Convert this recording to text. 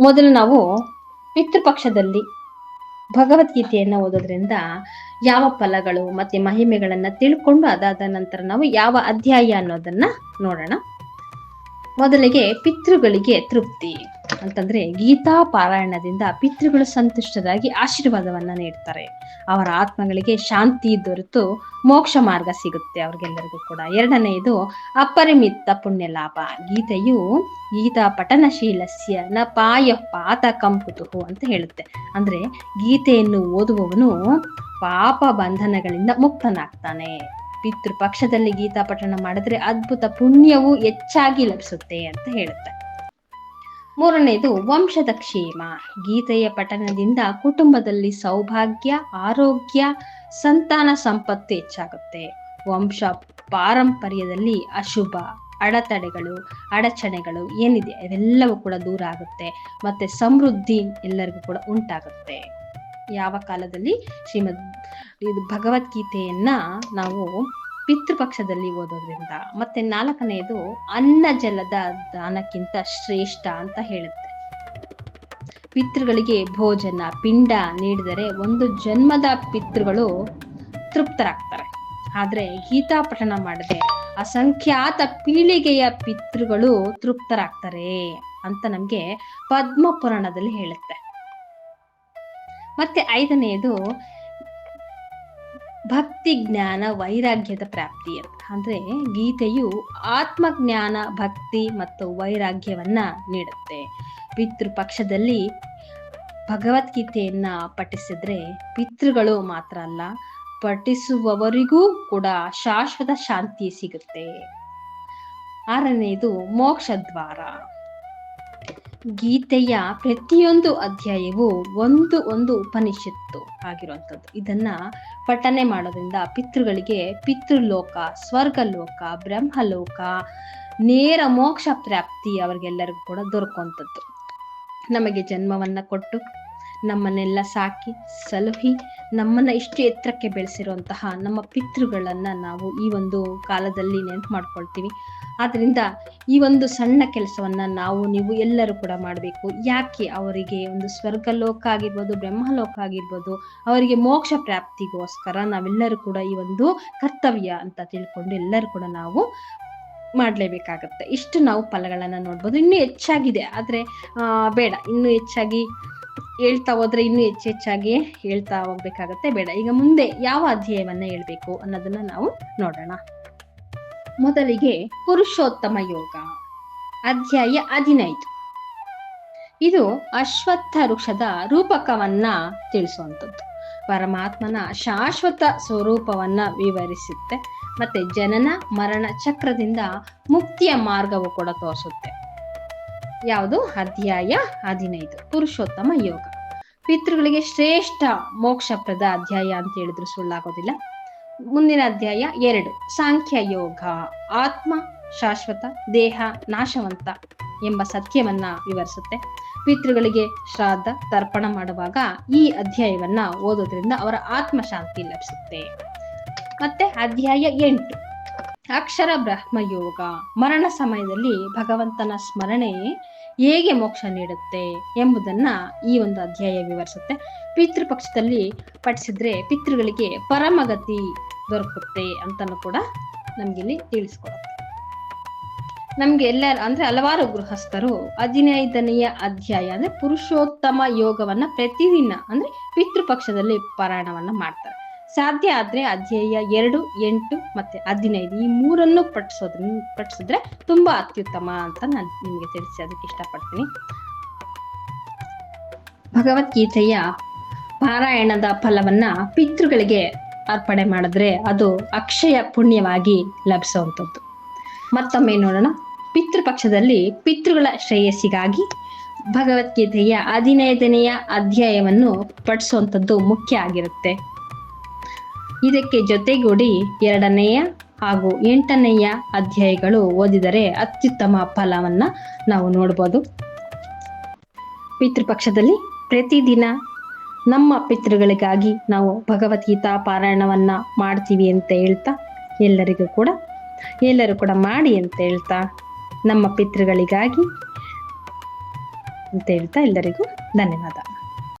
ಮೊದಲು ನಾವು ಪಿತೃಪಕ್ಷದಲ್ಲಿ ಭಗವದ್ಗೀತೆಯನ್ನು ಓದೋದ್ರಿಂದ ಯಾವ ಫಲಗಳು ಮತ್ತೆ ಮಹಿಮೆಗಳನ್ನ ತಿಳ್ಕೊಂಡು ಅದಾದ ನಂತರ ನಾವು ಯಾವ ಅಧ್ಯಾಯ ಅನ್ನೋದನ್ನ ನೋಡೋಣ. ಮೊದಲಿಗೆ ಪಿತೃಗಳಿಗೆ ತೃಪ್ತಿ. ಅಂತಂದ್ರೆ ಗೀತಾ ಪಾರಾಯಣದಿಂದ ಪಿತೃಗಳು ಸಂತುಷ್ಟರಾಗಿ ಆಶೀರ್ವಾದವನ್ನ ನೀಡ್ತಾರೆ. ಅವರ ಆತ್ಮಗಳಿಗೆ ಶಾಂತಿ ದೊರೆತು ಮೋಕ್ಷ ಮಾರ್ಗ ಸಿಗುತ್ತೆ ಅವ್ರಿಗೆಲ್ಲರಿಗೂ ಕೂಡ. ಎರಡನೆಯದು ಅಪರಿಮಿತ ಪುಣ್ಯ ಲಾಭ ಗೀತೆಯು ಗೀತಾ ಪಠನಶೀಲಸ್ಯ ನ ಪಾಯ ಪಾತ ಕಂಪುತು ಅಂತ ಹೇಳುತ್ತೆ. ಅಂದ್ರೆ ಗೀತೆಯನ್ನು ಓದುವವನು ಪಾಪ ಬಂಧನಗಳಿಂದ ಮುಕ್ತನಾಗ್ತಾನೆ. ಪಿತೃ ಪಕ್ಷದಲ್ಲಿ ಗೀತಾ ಪಠಣ ಮಾಡಿದ್ರೆ ಅದ್ಭುತ ಪುಣ್ಯವು ಹೆಚ್ಚಾಗಿ ಲಭಿಸುತ್ತೆ ಅಂತ ಹೇಳುತ್ತೆ. ಮೂರನೇದು, ವಂಶದ ಕ್ಷೇಮ. ಗೀತೆಯ ಪಠನದಿಂದ ಕುಟುಂಬದಲ್ಲಿ ಸೌಭಾಗ್ಯ, ಆರೋಗ್ಯ, ಸಂತಾನ ಸಂಪತ್ತು ಹೆಚ್ಚಾಗುತ್ತೆ. ವಂಶ ಪಾರಂಪರ್ಯದಲ್ಲಿ ಅಶುಭ, ಅಡೆತಡೆಗಳು, ಅಡಚಣೆಗಳು ಏನಿದೆ ಅವೆಲ್ಲವೂ ಕೂಡ ದೂರ ಆಗುತ್ತೆ. ಮತ್ತೆ ಸಮೃದ್ಧಿ ಎಲ್ಲರಿಗೂ ಕೂಡ ಉಂಟಾಗುತ್ತೆ. ಯಾವ ಕಾಲದಲ್ಲಿ ಶ್ರೀಮದ್ ಇದು ಭಗವದ್ಗೀತೆಯನ್ನ ನಾವು ಪಿತೃಪಕ್ಷದಲ್ಲಿ ಓದೋದ್ರಿಂದ ಮತ್ತೆ ನಾಲ್ಕನೆಯದು ಅನ್ನ ಜಲದ ದಾನಕ್ಕಿಂತ ಶ್ರೇಷ್ಠ ಅಂತ ಹೇಳುತ್ತೆ. ಪಿತೃಗಳಿಗೆ ಭೋಜನ, ಪಿಂಡ ನೀಡಿದರೆ ಒಂದು ಜನ್ಮದ ಪಿತೃಗಳು ತೃಪ್ತರಾಗ್ತಾರೆ. ಆದ್ರೆ ಗೀತಾ ಪಠಣ ಮಾಡದೆ ಅಸಂಖ್ಯಾತ ಪೀಳಿಗೆಯ ಪಿತೃಗಳು ತೃಪ್ತರಾಗ್ತಾರೆ ಅಂತ ನಮ್ಗೆ ಪದ್ಮ ಪುರಾಣದಲ್ಲಿ ಹೇಳುತ್ತೆ. ಮತ್ತೆ ಐದನೆಯದು ಭಕ್ತಿ ಜ್ಞಾನ ವೈರಾಗ್ಯದ ಪ್ರಾಪ್ತಿ ಅಂತ. ಅಂದ್ರೆ ಗೀತೆಯು ಆತ್ಮಜ್ಞಾನ, ಭಕ್ತಿ ಮತ್ತು ವೈರಾಗ್ಯವನ್ನು ನೀಡುತ್ತೆ. ಪಿತೃ ಪಕ್ಷದಲ್ಲಿ ಭಗವದ್ಗೀತೆಯನ್ನ ಪಠಿಸಿದ್ರೆ ಪಿತೃಗಳು ಮಾತ್ರ ಅಲ್ಲ, ಪಠಿಸುವವರಿಗೂ ಕೂಡ ಶಾಶ್ವತ ಶಾಂತಿ ಸಿಗುತ್ತೆ. ಆರನೆಯದು ಮೋಕ್ಷ ದ್ವಾರ ಗೀತೆಯ ಪ್ರತಿಯೊಂದು ಅಧ್ಯಾಯವು ಒಂದು ಒಂದು ಉಪನಿಷತ್ತು ಆಗಿರುವಂಥದ್ದು. ಇದನ್ನ ಪಠನೆ ಮಾಡೋದ್ರಿಂದ ಪಿತೃಗಳಿಗೆ ಪಿತೃಲೋಕ, ಸ್ವರ್ಗಲೋಕ, ಬ್ರಹ್ಮಲೋಕ, ನೇರ ಮೋಕ್ಷ ಪ್ರಾಪ್ತಿ ಅವ್ರಿಗೆಲ್ಲರಿಗೂ ಕೂಡ ದೊರಕುವಂಥದ್ದು. ನಮಗೆ ಜನ್ಮವನ್ನ ಕೊಟ್ಟು ನಮ್ಮನ್ನೆಲ್ಲ ಸಾಕಿ ಸಲುಹಿ ನಮ್ಮನ್ನ ಇಷ್ಟು ಎತ್ತರಕ್ಕೆ ಬೆಳೆಸಿರುವಂತಹ ನಮ್ಮ ಪಿತೃಗಳನ್ನ ನಾವು ಈ ಒಂದು ಕಾಲದಲ್ಲಿ ನೆನಪು ಮಾಡ್ಕೊಳ್ತೀವಿ. ಆದ್ರಿಂದ ಈ ಒಂದು ಸಣ್ಣ ಕೆಲಸವನ್ನ ನಾವು, ನೀವು ಎಲ್ಲರೂ ಕೂಡ ಮಾಡಬೇಕು. ಯಾಕೆ ಅವರಿಗೆ ಒಂದು ಸ್ವರ್ಗಲೋಕ ಆಗಿರ್ಬೋದು, ಬ್ರಹ್ಮಲೋಕ ಆಗಿರ್ಬೋದು, ಅವರಿಗೆ ಮೋಕ್ಷ ಪ್ರಾಪ್ತಿಗೋಸ್ಕರ ನಾವೆಲ್ಲರೂ ಕೂಡ ಈ ಒಂದು ಕರ್ತವ್ಯ ಅಂತ ತಿಳ್ಕೊಂಡು ಎಲ್ಲರೂ ಕೂಡ ನಾವು ಮಾಡಲೇಬೇಕಾಗತ್ತೆ. ಇಷ್ಟು ನಾವು ಫಲಗಳನ್ನ ನೋಡ್ಬೋದು. ಇನ್ನೂ ಹೆಚ್ಚಾಗಿದೆ. ಆದ್ರೆ ಬೇಡ. ಇನ್ನೂ ಹೆಚ್ಚಾಗಿ ಹೇಳ್ತಾ ಹೋದ್ರೆ ಇನ್ನೂ ಹೆಚ್ಚು ಹೇಳ್ತಾ ಹೋಗ್ಬೇಕಾಗತ್ತೆ. ಬೇಡ, ಈಗ ಮುಂದೆ ಯಾವ ಅಧ್ಯಾಯವನ್ನ ಹೇಳ್ಬೇಕು ಅನ್ನೋದನ್ನ ನಾವು ನೋಡೋಣ. ಮೊದಲಿಗೆ ಪುರುಷೋತ್ತಮ ಯೋಗ, ಅಧ್ಯಾಯ ಹದಿನೈದು. ಇದು ಅಶ್ವತ್ಥ ವೃಕ್ಷದ ರೂಪಕವನ್ನ ತಿಳಿಸುವಂಥದ್ದು. ಪರಮಾತ್ಮನ ಶಾಶ್ವತ ಸ್ವರೂಪವನ್ನ ವಿವರಿಸುತ್ತೆ, ಮತ್ತೆ ಜನನ ಮರಣ ಚಕ್ರದಿಂದ ಮುಕ್ತಿಯ ಮಾರ್ಗವು ಕೂಡ ತೋರಿಸುತ್ತೆ. ಯಾವುದು? ಅಧ್ಯಾಯ ಹದಿನೈದು, ಪುರುಷೋತ್ತಮ ಯೋಗ. ಪಿತೃಗಳಿಗೆ ಶ್ರೇಷ್ಠ ಮೋಕ್ಷಪ್ರದ ಅಧ್ಯಾಯ ಅಂತ ಹೇಳಿದ್ರು, ಸುಳ್ಳಾಗೋದಿಲ್ಲ. ಮುಂದಿನ ಅಧ್ಯಾಯ ಎರಡು, ಸಾಂಖ್ಯ ಯೋಗ. ಆತ್ಮ ಶಾಶ್ವತ, ದೇಹ ನಾಶವಂತ ಎಂಬ ಸತ್ಯವನ್ನ ವಿವರಿಸುತ್ತೆ. ಪಿತೃಗಳಿಗೆ ಶ್ರಾದ್ದ, ತರ್ಪಣ ಮಾಡುವಾಗ ಈ ಅಧ್ಯಾಯವನ್ನ ಓದೋದ್ರಿಂದ ಅವರ ಆತ್ಮ ಶಾಂತಿ ಲಭಿಸುತ್ತೆ. ಮತ್ತೆ ಅಧ್ಯಾಯ ಎಂಟು, ಅಕ್ಷರ ಬ್ರಹ್ಮ ಯೋಗ. ಮರಣ ಸಮಯದಲ್ಲಿ ಭಗವಂತನ ಸ್ಮರಣೆ ಹೇಗೆ ಮೋಕ್ಷ ನೀಡುತ್ತೆ ಎಂಬುದನ್ನ ಈ ಒಂದು ಅಧ್ಯಾಯ ವಿವರಿಸುತ್ತೆ. ಪಿತೃಪಕ್ಷದಲ್ಲಿ ಪಠಿಸಿದ್ರೆ ಪಿತೃಗಳಿಗೆ ಪರಮಗತಿ ದೊರಕುತ್ತೆ ಅಂತನೂ ಕೂಡ ನಮ್ಗಿಲ್ಲಿ ತಿಳಿಸ್ಕೊಡುತ್ತೆ. ನಮ್ಗೆ ಎಲ್ಲ ಅಂದ್ರೆ ಹಲವಾರು ಗೃಹಸ್ಥರು ಹದಿನೈದನೆಯ ಅಧ್ಯಾಯ, ಅಂದ್ರೆ ಪುರುಷೋತ್ತಮ ಯೋಗವನ್ನ ಪ್ರತಿದಿನ, ಅಂದ್ರೆ ಪಿತೃಪಕ್ಷದಲ್ಲಿ ಪಾರಾಯಣವನ್ನ ಮಾಡ್ತಾರೆ. ಸಾಧ್ಯ ಆದ್ರೆ ಅಧ್ಯಾಯ ಎರಡು, ಎಂಟು ಮತ್ತೆ ಹದಿನೈದು ಈ ಮೂರನ್ನು ಪಠಿಸೋದ್ರ ಪಠಿಸಿದ್ರೆ ತುಂಬಾ ಅತ್ಯುತ್ತಮ ಅಂತ ನಾನು ನಿಮ್ಗೆ ತಿಳಿಸೋದಕ್ಕೆ ಇಷ್ಟಪಡ್ತೀನಿ. ಭಗವದ್ಗೀತೆಯ ಪಾರಾಯಣದ ಫಲವನ್ನ ಪಿತೃಗಳಿಗೆ ಅರ್ಪಣೆ ಮಾಡಿದ್ರೆ ಅದು ಅಕ್ಷಯ ಪುಣ್ಯವಾಗಿ ಲಭಿಸುವಂಥದ್ದು. ಮತ್ತೊಮ್ಮೆ ನೋಡೋಣ. ಪಿತೃಪಕ್ಷದಲ್ಲಿ ಪಿತೃಗಳ ಶ್ರೇಯಸ್ಸಿಗಾಗಿ ಭಗವದ್ಗೀತೆಯ ಹದಿನೈದನೆಯ ಅಧ್ಯಾಯವನ್ನು ಪಠಿಸುವಂಥದ್ದು ಮುಖ್ಯ ಆಗಿರುತ್ತೆ. ಇದಕ್ಕೆ ಜೊತೆಗೂಡಿ ಎರಡನೆಯ ಹಾಗೂ ಎಂಟನೆಯ ಅಧ್ಯಾಯಗಳು ಓದಿದರೆ ಅತ್ಯುತ್ತಮ ಫಲವನ್ನ ನಾವು ನೋಡ್ಬೋದು. ಪಿತೃಪಕ್ಷದಲ್ಲಿ ಪ್ರತಿದಿನ ನಮ್ಮ ಪಿತೃಗಳಿಗಾಗಿ ನಾವು ಭಗವದ್ಗೀತಾ ಪಾರಾಯಣವನ್ನ ಮಾಡ್ತೀವಿ ಅಂತ ಹೇಳ್ತಾ ಎಲ್ಲರಿಗೂ ಕೂಡ, ಎಲ್ಲರೂ ಕೂಡ ಮಾಡಿ ಅಂತ ಹೇಳ್ತಾ ನಮ್ಮ ಪಿತೃಗಳಿಗಾಗಿ ಅಂತ ಹೇಳ್ತಾ ಎಲ್ಲರಿಗೂ ಧನ್ಯವಾದ.